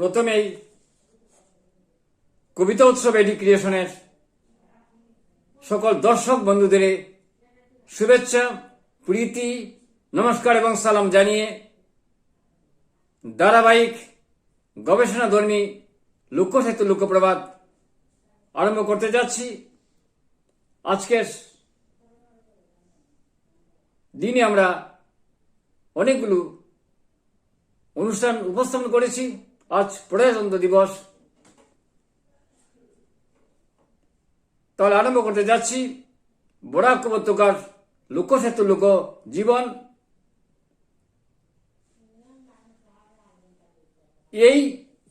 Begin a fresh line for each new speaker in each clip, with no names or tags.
প্রথমেই কবিতা উৎসব এডি ক্রিয়েশনের সকল দর্শক বন্ধুদের শুভেচ্ছা, প্রীতি, নমস্কার এবং সালাম জানিয়ে ধারাবাহিক গবেষণাধর্মী লোকসাহিত্য লোকপ্রবাদ আরম্ভ করতে যাচ্ছি। আজকের দিনে আমরা অনেকগুলো অনুষ্ঠান উপস্থাপন করেছি। আজ প্রজাতন্ত্র দিবস। তাহলে আরম্ভ করতে যাচ্ছি। বরাক উপত্যকার লোকসাহিত্য লোক জীবন। এই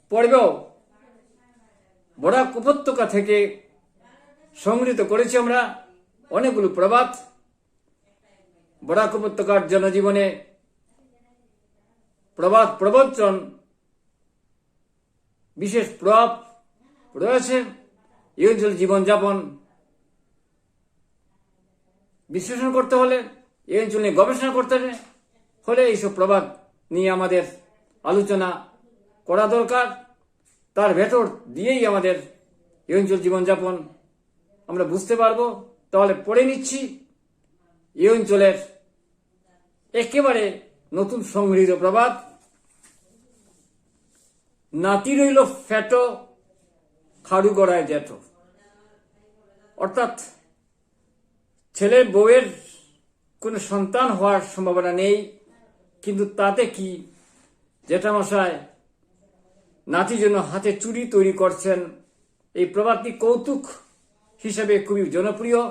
পর্বেও বরাক উপত্যকা থেকে সংগৃহীত করেছি আমরা। অনেকগুলো প্রবাদ। বরাক উপত্যকার জনজীবনে প্রবাদ প্রবচন বিশেষ প্রভাব রয়েছে এই অঞ্চল জীবনযাপন। বিশ্লেষণ করতে হলে এই অঞ্চল নিয়ে গবেষণা করতে হলে এইসব প্রবাদ নিয়ে আমাদের আলোচনা করা দরকার। তার ভেতর দিয়েই আমাদের এই অঞ্চল জীবনযাপন আমরা বুঝতে পারব। তাহলে পড়ে নিচ্ছি। এই অঞ্চলের একেবারে নতুন সংগৃহীত প্রবাদ। নাতি রইল ফ্যাটো খাড়ু গড়ায় জ্যাঠো অর্থাৎ ছেলের বউয়ের কোনো সন্তান হওয়ার সম্ভাবনা নেই, কিন্তু তাতে কি? জেঠামশায় নাতির জন্য হাতে চুড়ি তৈরি করছেন, এই প্রবাদটি কৌতুক হিসেবে খুবই জনপ্রিয়।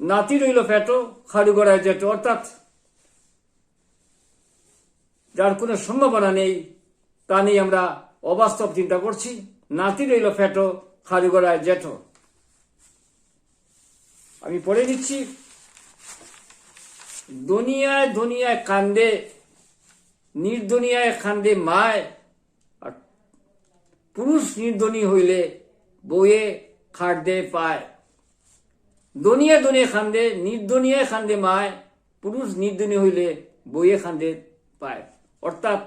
নাতি রইল ফ্যাটো খাড়ু গড়ায় জেঠো। অর্থাৎ যার কোনো সম্ভাবনা নেই, তা নিয়ে আমরা অবাস্তব চিন্তা করছি। নাতি রইল ফ্যাটো খাড়ু গড়ায় জেঠো। আমি পড়ে দিচ্ছি দুনিয়ায় দুনিয়ায় কান্দে, নির্দনিয়ায় কান্দে মায়, আর পুরুষ নির্ধনী হইলে বইয়ে খাটদে পায়। দুনিয়া দুনিয়া খান্দে নির্দনিয়ায় খান্দে মায়, পুরুষ নির্দনী হইলে বইয়ে খান্দে পায়। অর্থাৎ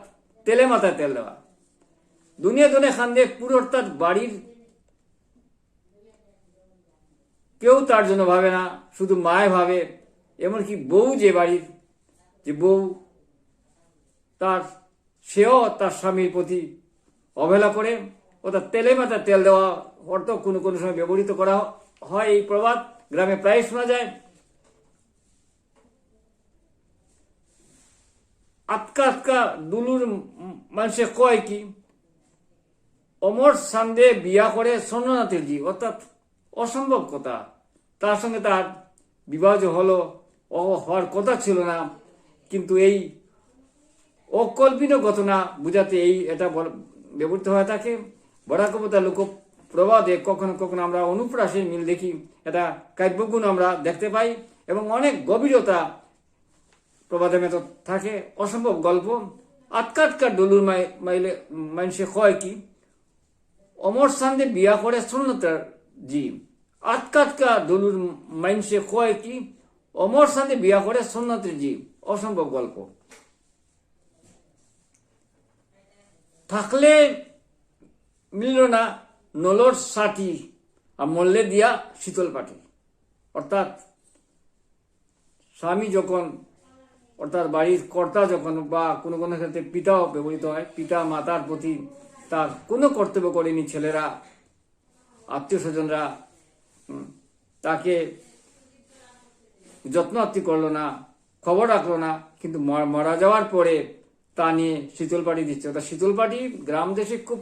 তেলে মাথায় তেল দেওয়া। দুনিয়া দুনিয়া খান্দে পুরো অর্থাৎ বাড়ির কেউ তার জন্য ভাবে না, শুধু মায় ভাবে। এমনকি বউ যে বাড়ির, যে বউ তার সেও তার স্বামীর প্রতি অবহেলা করে, অর্থাৎ তেলে মাথা তেল দেওয়া অর্থ কোনো কোনো সময় ব্যবহৃত করা হয় এই প্রবাদ। গ্রামে প্রায় শোনা যায়। আটকা আটকা দুলুর মানুষে কয় কি? অমর সান্দে বিয়া করে স্বর্ণনাথের জি, অর্থাৎ অসম্ভব কথা। তার সঙ্গে তার বিবাহ হলো ও হওয়ার কথা ছিল না, কিন্তু এই অকল্পিত ঘটনা বুঝাতে এই এটা ব্যবহৃত হয়ে থাকে বরাকবতা লোক প্রবাদে কখনো কখনো আমরা অনুপ্রাসের মিল দেখি, এটা কাব্যগুণ আমরা দেখতে পাই, এবং অনেক গভীরতা প্রবাদের মেতর থাকে। অসম্ভব গল্প। আটকা আটকা ডলুর মাই- মাইলে মানুষে কয় কি? অমর সান্দে বিয়া করে শূন্যতার জি আটকা আটকা ডলুর মানুষে কয় কি? অমর সান্দে বিয়া করে শূন্যতের জি অসম্ভব গল্প। থাকলে মিলল না নলর সাটি আর মল্লে দিয়া শীতল পাটি। অর্থাৎ স্বামী যখন অর্থাৎ বাড়ির কর্তা যখন বা কোনো কোনো ক্ষেত্রে পিতাও ব্যবহৃত হয়, পিতা মাতার প্রতি তার কোনো কর্তব্য করেনি ছেলেরা, আত্মীয় স্বজনরা তাকে যত্ন আত্মি করল না, খবর রাখল না, কিন্তু মারা যাওয়ার পরে তা নিয়ে শীতল পাটি দিচ্ছে। অর্থাৎ শীতল পাটি গ্রাম দেশে খুব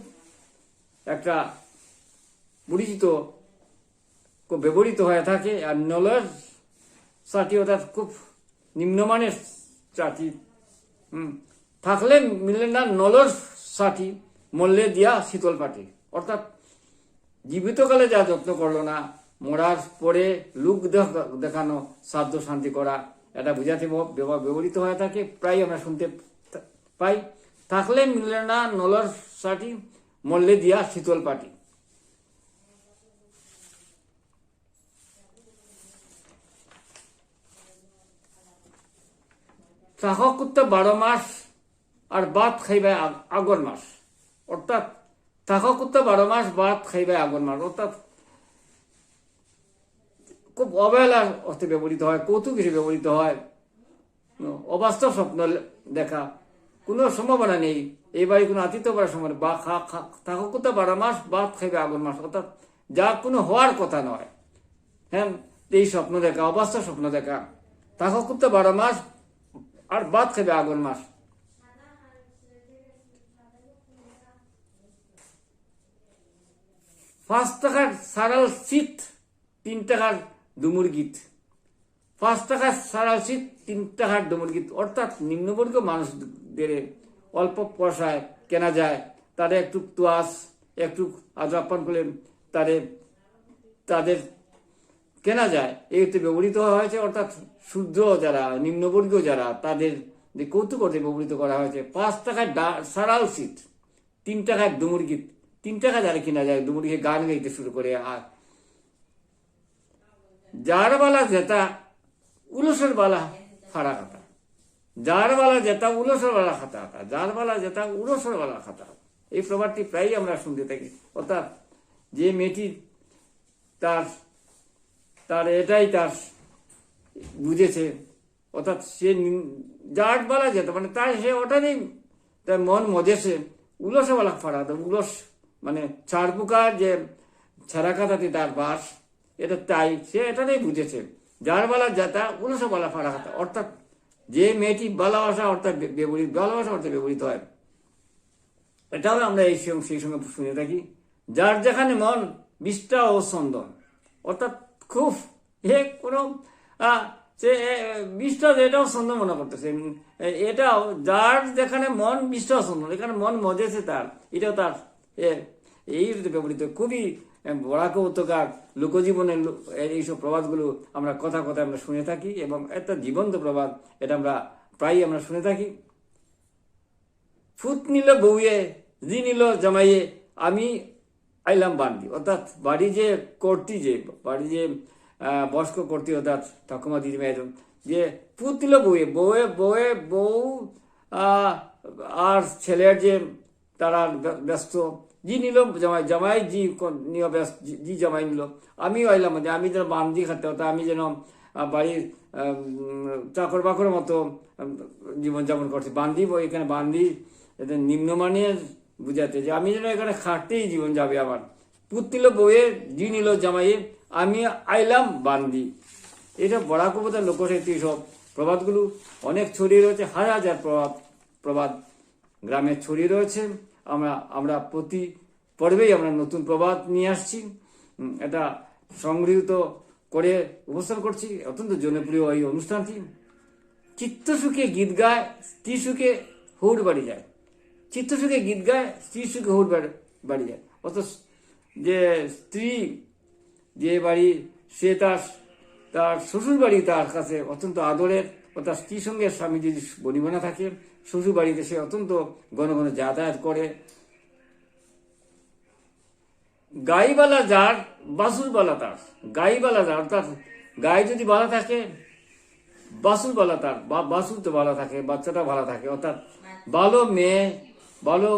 একটা পরিচিত ব্যবহৃত হয়ে থাকে। আর নলের সাটি অর্থাৎ খুব নিম্নমানের চাটি হুম থাকলে মিলে না নলর সাটি মল্লে দিয়া শীতল পাটি। অর্থাৎ জীবিতকালে যা যত্ন করল না, মরার পরে লুক দেখ- দেখানো সাধ্য শান্তি করা, এটা বুঝাতে ব্যবহৃত হয়ে থাকে, প্রায় আমরা শুনতে পাই। থাকলে মিললে না নলর সাটি মল্লে দিয়া শীতল পাটি। চাহক কুত্তা বারো মাস আর বাত খাইবে আগ- আগর মাস। অর্থাৎ থাকা করতে বারো মাস, বাত খাইবে আগর মাস। অর্থাৎ খুব অবহেলা অর্থে ব্যবহৃত হয়, কৌতুক হিসেবে ব্যবহৃত হয়। অবাস্তব স্বপ্ন দেখা। কোনো সম্ভাবনা নেই। এই বাড়ি কোনো আতিথ্য করার সময় বা খা খা থাকা করতে বারো মাস বাদ খাইবে আগুন মাস। অর্থাৎ যা কোনো হওয়ার কথা নয়। হ্যাঁ এই স্বপ্ন দেখা, অবাস্তব স্বপ্ন দেখা। থাকা করতে বারো মাস আর বাদ খাইবে আগুন মাস। পাঁচ টাকার সারাল শীত, তিন টাকার ডুমুর গীত। পাঁচ টাকার সারাল শীত, তিন টাকার ডুমুর গীত। অর্থাৎ নিম্নবর্গ মানুষদের অল্প পয়সায় কেনা যায়, তাদের একটু তোয়াস একটু আদ্রাপন করলে তাদের তাদের কেনা যায়। এতে ব্যবহৃত হয়েছে, অর্থাৎ শুদ্ধ যারা, নিম্নবর্গীয় যারা, তাদের যে কৌতুক অর্থে ব্যবহৃত করা হয়েছে, পাঁচ টাকায় সারাল শীত, তিন টাকায় ডুমুর গীত, তিন টাকা যারা কিনা যায়, ডুমুর গিয়ে গান গাইতে শুরু করে, আর যার বালা যেটা, উলসের বালা ফাড়া খাতা। যার বালা যেটা, উলসের বালা খাতা খাতা। যার বালা যেটা, উলসের বালা খাতা খাতা। এই প্রবাদটি প্রায়ই আমরা শুনতে থাকি। অর্থাৎ যে মেয়েটি তার তার এটাই তার বুঝেছে। অর্থাৎ সে যার বালা যেত মানে তার সে ওটারই তার মন মজেছে। উলসওয়ালা ফাড়া তো উলস মানে ছাড়পুকার যে ছাড়া কাটাতে তার বাস, এটা তাই সে এটাতেই বুঝেছে। যার বেলা যাতা উলসওয়ালা ফাড়া খাতা অর্থাৎ যে মেয়েটি ভালোবাসা, অর্থাৎ ব্যবহৃত ভালোবাসা অর্থে ব্যবহৃত হয়। এটাও আমরা এই সেই সঙ্গে শুনে থাকি। যার যেখানে মন, বিষ্ঠা ও সন্দন অর্থাৎ খুব এ কোনো সে বিষ্ঠা এটাও সন্দন মনে করতেছে এটাও যার যেখানে মন সন্দন এখানে মন মজেছে তার, এটাও তার এই ব্যবহৃত। খুবই বড়াক উপত্যকার লোকজীবনের এইসব প্রবাদগুলো আমরা কথা কথা আমরা শুনে থাকি এবং একটা জীবন্ত প্রবাদ, এটা আমরা প্রায়ই আমরা শুনে থাকি। ফুট নিল বউয়ে, জি নিল জামাইয়ে, আমি আইলাম বান্দি। অর্থাৎ বাড়ি যে কর্তি যে, বাড়ি যে বয়স্ক কর্তি, অর্থাৎ ঠাকুমা দিদিমা এরকম যে ফুট বউয়ে বউয়ে বউয়ে, বউ আর ছেলের যে তারা ব্যস্ত, জি নিল জামাই জামাই জি নিয়ে ব্যস্ত, জি- জামাই নিল। আমিও আইলাম যে আমি যেন বান্দি খাতে হতো আমি যেন বাড়ির চাকর বাকর মতো জীবনযাপন করছি। বান্দি এখানে বান্দি নিম্নমানের বুঝাতে যে আমি যেন এখানে খাটতেই জীবন যাবে আমার। পুত নিল বইয়ে জি নিল জামাইয়ে, আমি আইলাম বান্দি। এইসব বড়াক উপতার লোকসাহিত্য সব। প্রবাদগুলো অনেক ছড়িয়ে রয়েছে, হাজার হাজার প্রবাদ প্রবাদ। গ্রামে ছড়িয়ে রয়েছে। আমরা আমরা প্রতি পর্বেই আমরা নতুন প্রবাদ নিয়ে আসছি। এটা সংগৃহীত করে উপস্থান করছি। অত্যন্ত জনপ্রিয় এই অনুষ্ঠানটি। চিত্তসুখে গীত গায় স্ত্রী সুখে হৌর বাড়ি যায়। চিত্তসুখে গীত গায় স্ত্রী সুখে হৌর বাড়ি- যায়। অথচ যে স্ত্রী যে বাড়ি, সে তার তার শ্বশুর বাড়ি তার কাছে অত্যন্ত আদরের, ও তার স্ত্রীর সঙ্গে স্বামী যদি বনিবনা থাকে শ্বশুর বাড়িতে সে অত্যন্ত ঘন ঘন যাতায়াত করে। গাইবালা যার, বাসুরবালা তার। গাইবালা যার অর্থাৎ গাই যদি বালা থাকে বাসুর ভালো তার বাসুর তো ভালো থাকে বাচ্চাটা ভালো থাকে, অর্থাৎ ভালো মেয়ে ভালো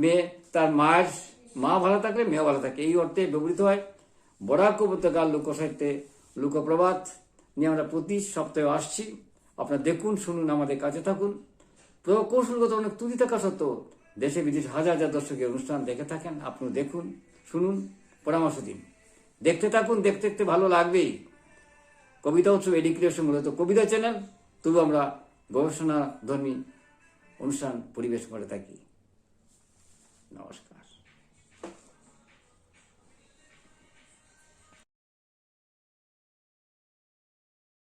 মেয়ে, তার মায়ের মা ভালো থাকলে মেয়ে ভালো থাকে। এই অর্থে ব্যবহৃত হয়, বরাক উপত্যকার লোকসাহিত্যে লোকপ্রবাদ নিয়ে আমরা প্রতি সপ্তাহে আসছি। আপনারা দেখুন, শুনুন, আমাদের কাছে থাকুন। প্রকৌশলগত অনেক ত্রুটি থাকা সত্ত্বেও দেশে বিদেশে হাজার হাজার দর্শকের অনুষ্ঠান দেখে থাকেন আপনি দেখুন, শুনুন, পরামর্শ দিন। দেখতে থাকুন, দেখতে দেখতে ভালো লাগবেই। কবিতা উৎসব এডুকেশন মূলত কবিতা চ্যানেল। তবু আমরা গবেষণা ধর্মী অনুষ্ঠান পরিবেশ করে থাকি। নমস্কার